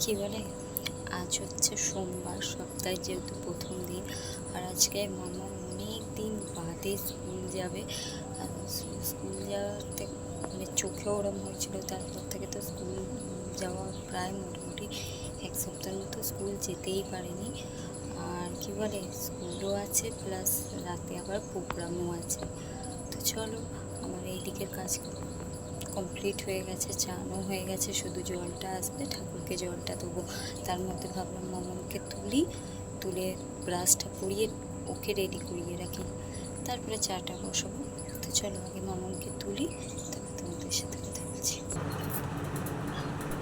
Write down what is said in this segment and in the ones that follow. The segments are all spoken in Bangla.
কী বলে? আজ হচ্ছে সোমবার সপ্তাহে যেহেতু প্রথম দিন, আর আজকে মামা অনেক দিন বাদে স্কুল যাবে। আর স্কুল যাওয়াতে মানে চোখে ওরম হয়েছিল, তারপর থেকে তো স্কুল যাওয়া প্রায় মোটামুটি এক সপ্তাহের মতো স্কুল যেতেই পারেনি। আর কি বলে, স্কুলও আছে, প্লাস রাতে আবার প্রোগ্রামও আছে। তো চলো, আমার এই দিকের কাজ কমপ্লিট হয়ে গেছে, চানও হয়ে গেছে, শুধু জলটা আসবে, ঠাকুরকে জলটা দেবো। তার মধ্যে ভাবলাম মামাকে তুলি, তুলে ব্রাশটা করিয়ে ওকে রেডি করিয়ে রাখি। তারপরে চাটা বসাবো। চলো আগে মামাকে তুলি তারপর তোমাদের সাথে কথা বলছি।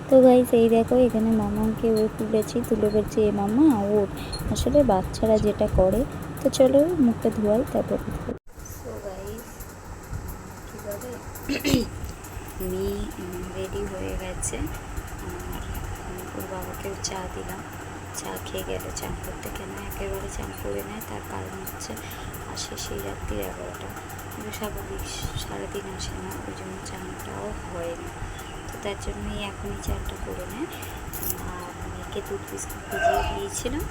তো গাইস এই দেখো এখানে মামাকে ও তুলেছি তুলে বলছি এ মামা ওর আসলে বাচ্চারা যেটা করে তো চলো মুখটা ধোয়াই তারপর সো গাইস কী বলে? মি রেডি হয়ে গেছে আর ওর বাবাকেও চা দিলাম। চা খেয়ে গেল চান করতে কেন? একেবারে চান করে নেয় তার কারণ হচ্ছে আসে সেই রাত্রি এগারোটা। কিন্তু স্বাভাবিক সারাদিন আসে না, ওই জন্য চানটাও হয় না। তো তার জন্যই এখনই চাটা করে নেয় আর মেয়েকে দুধ বিস্কুট ভিজিয়ে দিয়েছিলাম।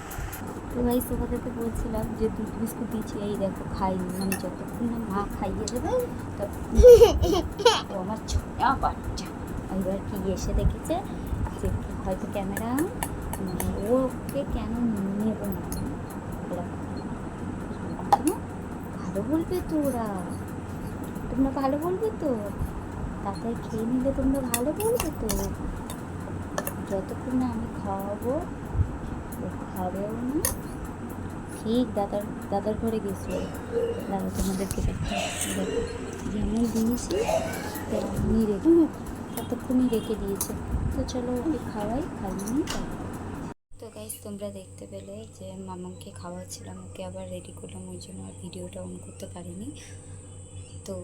তো ভাই, তোমাদেরকে বলছিলাম যে দুধ বিস্কুট দিয়েছি, এই দেখো খাইনি। মানে যতক্ষণ না মা খাইয়ে দেবে, ততক্ষণ আমার ছোটা বাচ্চা। এবার কি এসে দেখেছে যে হয়তো ক্যামেরা মানে ওকে কেন নেব না ওরা না, ভালো বলবে তো ওরা তোমরা ভালো বলবে তো? তাড়াতাড়ি খেয়ে নিলে তোমরা ভালো বলবে তো। যতক্ষণ না আমি খাওয়াবো খাবেও না। ঠিক, দাদার দাদার ঘরে গেছিল দাদা তোমাদেরকে যেমন দিয়েছি, তেমনই রেখে ততক্ষণই রেখে দিয়েছে। তো চলো ওকে খাওয়াই তো গাইজ তোমরা দেখতে পেলে যে মামাকে খাওয়াচ্ছিলাম, ওকে আবার রেডি করলাম, ওই জন্য আর ভিডিওটা অন করতে পারিনি। তো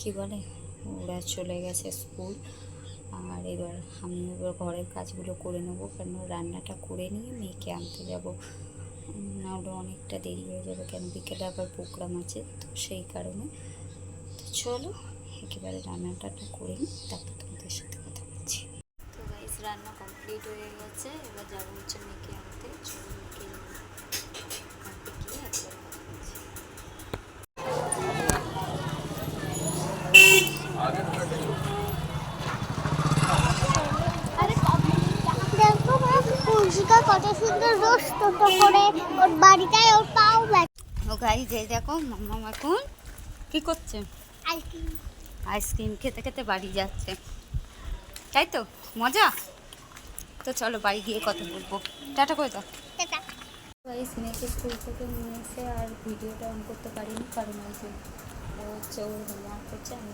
কি বলে, ওরা চলে গেছে স্কুল আর এবার আমি এবার ঘরের কাজগুলো করে নেব কেন রান্নাটা করে নিয়ে মেয়েকে আনতে যাব। নাহলে অনেকটা দেরি হয়ে যাবে, কেন বিকেলে আবার প্রোগ্রাম আছে, তো সেই কারণে। তো চলো, একেবারে রান্নাটা করে নিই, তারপর তোমাদের সাথে কথা বলছি তো গাইস রান্না কমপ্লিট হয়ে গেছে। এবার যাব হচ্ছে মেয়েকে আনতে। চলো মেয়েকে আনতে গিয়ে একবার কথা বলছি দেখো মা কুলসিকা কত সুন্দর রোজ টোটো করে ওর বাড়িটায় ওর পাও ও যে দেখো মাম্মা এখন কি করছে? আইসক্রিম আইসক্রিম খেতে খেতে বাড়ি যাচ্ছে। তাই তো? মজা? তো চলো বাড়ি গিয়ে কথা বলব। টাটা করে দাও। টাটা। গাইস মেয়েকে স্কুল থেকে নিয়ে এসে আর ভিডিওটা অন করতে পারিনি কারণ ওই যে ও হচ্ছে ওর হোমওয়ার্ক করছে আমি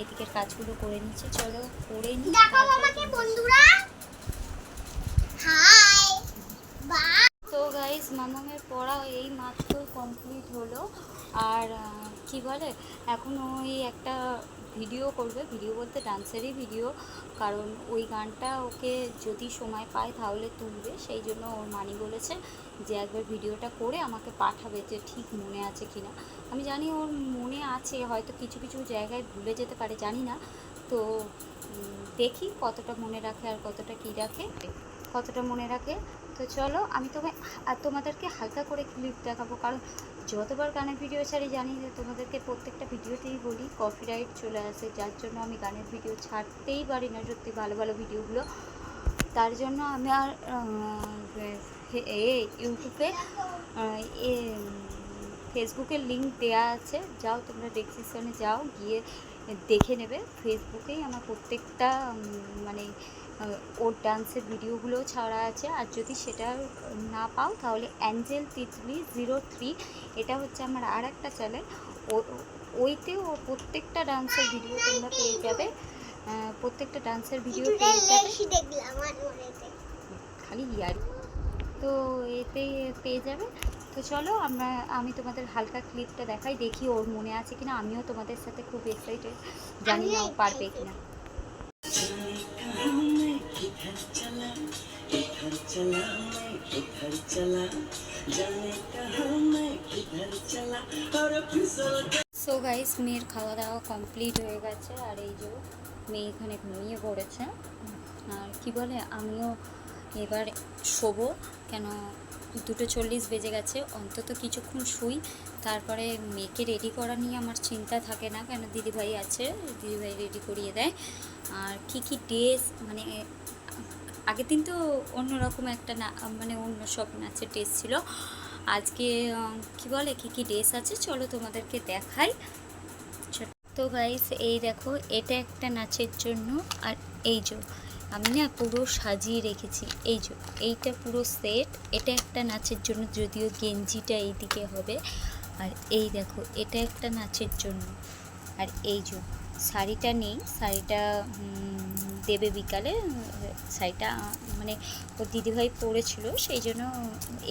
এদিকের কাজগুলো করে নিচ্ছি। চলো করে নিই। দেখো আমাকে বন্ধুরা। হাই তো গাইস মামামের পড়া এই মাত্র কমপ্লিট হলো। আর কি বলে? এখন ওই একটা ভিডিও করবে, ভিডিও বলতে ডান্সেরই ভিডিও, কারণ ওই গানটা ওকে যদি সময় পায় তাহলে তুলবে, সেই জন্য ওর মানি বলেছে যে একবার ভিডিওটা করে আমাকে পাঠাবে যে ঠিক মনে আছে কি না। আমি জানি ওর মনে আছে, হয়তো কিছু কিছু জায়গায় ভুলে যেতে পারে, জানি না। তো দেখি কতটা মনে রাখে আর কতটা কী রাখে। কতটা মনে রাখে তো চলো, আমি তোমায় তোমাদেরকে হালকা করে ক্লিপ দেখাবো। কারণ যতবার গানের ভিডিও ছাড়ি, জানি যে তোমাদেরকে প্রত্যেকটা ভিডিওতেই বলি কপিরাইট চলে আসে, যার জন্য আমি গানের ভিডিও ছাড়তেই পারি না সত্যি ভালো ভালো ভিডিওগুলো তার জন্য আমি আর এ ইউটিউবে ফেসবুকের লিঙ্ক দেওয়া আছে। যাও তোমরা ডেসক্রিপশনে যাও, গিয়ে দেখে নেবে। ফেসবুকেই আমার প্রত্যেকটা মানে ওর ডান্সের ভিডিওগুলো ছাড়া আছে। আর যদি সেটা না পাও তাহলে অ্যাঞ্জেল তিতলি জিরো থ্রি এটা হচ্ছে আমার আর একটা চ্যানেল ও ওইতে ও প্রত্যেকটা ডান্সের ভিডিও তোমরা পেয়ে যাবে। প্রত্যেকটা ডান্সের ভিডিও পেয়ে যাবে। খালি ইয়ার তো এতে পেয়ে যাবে। তো চলো আমরা আমি তোমাদের হালকা ক্লিপটা দেখাই দেখি ওর মনে আছে কিনা আমিও তোমাদের সাথে খুব এক্সাইটেড জানি না ও আমিও পারবে excited। কিনা किधर चला किधर चला मैं किधर चला जाने कहा मैं किधर चला और फिसल সো গাইস মেয়ের খাওয়া দাওয়া কমপ্লিট হয়ে গেছে আর এই যে মেয়ে এখানে ঘুমিয়ে পড়েছে আর কি বলে আমিও এবার শোবো কেন দুটো চল্লিশ বেজে গেছে। অন্তত কিছুক্ষণ শুই। তারপরে মেয়েকে রেডি করা নিয়ে আমার চিন্তা থাকে না কেন দিদিভাই আছে, দিদিভাই রেডি করিয়ে দেয়। আর কি কি ড্রেস মানে আগের দিন তো অন্যরকম একটা না মানে অন্য সব নাচের ড্রেস ছিল। আজকে কি বলে, কি কি ড্রেস আছে চলো তোমাদেরকে দেখাই। তো গাইস এই দেখো, এটা একটা নাচের জন্য আর এই যে আমি না পুরো সাজিয়ে রেখেছি। এই যে, এইটা পুরো সেট এটা একটা নাচের জন্য যদিও গেঞ্জিটা এইদিকে হবে। আর এই দেখো, এটা একটা নাচের জন্য। আর এই যে, শাড়িটা নেই, শাড়িটা দেবে বিকালে। শাড়িটা মানে ওর দিদিভাই পরেছিল, সেই জন্য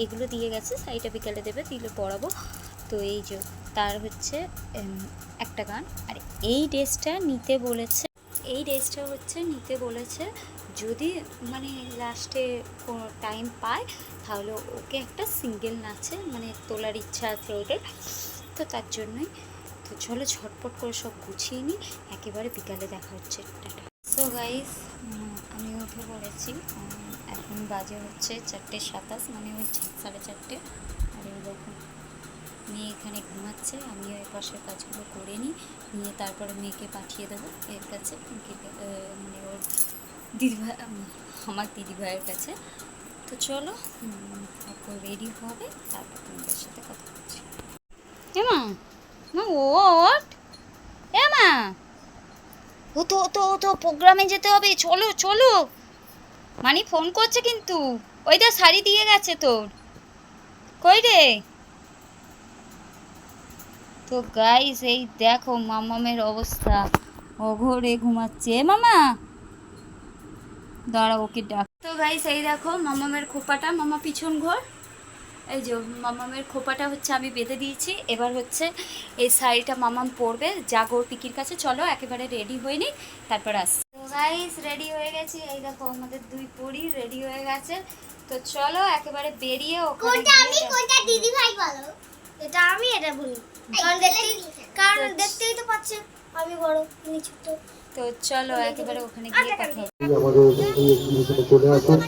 এগুলো দিয়ে গেছে, শাড়িটা বিকালে দেবে, দিলে পরাবো। তো এই যে, তার হচ্ছে একটা গান। আর এই ড্রেসটা নিতে বলেছে এই ড্রেসটা হচ্ছে নিতে বলেছে। যদি মানে লাস্টে কোনো টাইম পায়, তাহলে ওকে একটা সিঙ্গেল নাচে মানে তোলার ইচ্ছা আছে ওদের। তো তার জন্যই তো চলো ঝটপট করে সব গুছিয়ে নিই। একেবারে বিকালে দেখা হচ্ছে। টাটা। সো গাইস আমি ওকে বলেছি এখন বাজে হচ্ছে চারটে সাতাশ মানে ওই সাড়ে চারটে। আর দেখুন মেয়ে এখানে ঘুমাচ্ছে, আমিও এই পাশের কাজগুলো করে নিই, নিয়ে তারপরে মেয়েকে পাঠিয়ে দেবো এর কাছে মানে ওর দিদিভাই আমার দিদিভাইয়ের কাছে। তো চলো তারপর রেডি হবে, তারপর তোমাদের সাথে কথা বলছি মা ওট ও তো ও তো তো প্রোগ্রামে যেতে হবে, চলো চলো। মানি ফোন করছে কিন্তু, ওই দা শাড়ি দিয়ে গেছে তোর। কই রে? তো গাইস এই দেখো মামামের অবস্থা। অঘরে ঘুমাচ্ছে। মামা! দাঁড়া, ওকে ডাক। তো গাইস এই দেখো মামামের খোপাটা, মামা পিছন ঘর। এই যে মামামের খোপাটা হচ্ছে আমি বেঁধে দিয়েছি। এবার হচ্ছে এই শাড়িটা মামাম পরবে। জাগর পিকির কাছে, চলো একেবারে রেডি হয়ে নিই, তারপর আস তো গাইস রেডি হয়ে গেছি। এই দেখো আমাদের দুই পরি রেডি হয়ে গেছে। তো চলো একেবারে বেরিয়ে ওখানে আমি, কোনটা দিদি ভাই বলো? এটা আমি এটা বলি কারণ দেখতেই কারণ দেখতেই তো পাচ্ছেন আমি বড় তুমি ছোট। তো চলো একেবারে ওখানে গিয়ে কথা হবে। আমাদের এই এক্সিবিশনে চলে আসুন।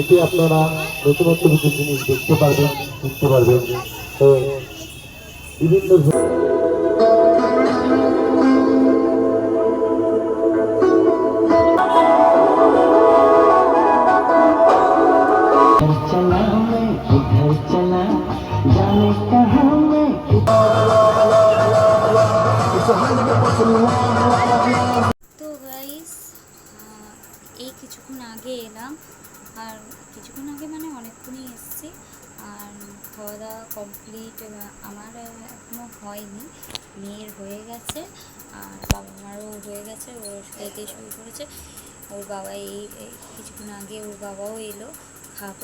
এতে আপনারা নতুনত্ব কিছু জিনিস দেখতে পারবেন শিখতে পারবেন। তো বিভিন্ন ধরনের খাওয়া দাওয়া কমপ্লিট আমার এখনও হয়নি। মেয়ের হয়ে গেছে, আর বাবা মারও হয়ে গেছে, ওর খেতে শুরু করেছে। ওর বাবা এই কিছুক্ষণ আগে ওর বাবাও এলো, খাব,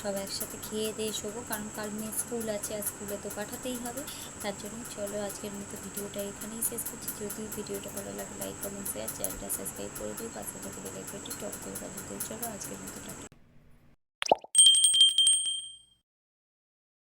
সব একসাথে খেয়ে দিয়ে শোবো, কারণ কাল মেয়ে স্কুল আছে, আর স্কুলে তো পাঠাতেই হবে। তার জন্য চলো, আজকের মতো ভিডিওটা এখানেই শেষ করছি। যদি ভিডিওটা ভালো লাগে লাইক কমেন্ট শেয়ার চ্যানেলটা সাবস্ক্রাইব করে দিও। পাশে থেকে টপ করে চলো, আজকের মতো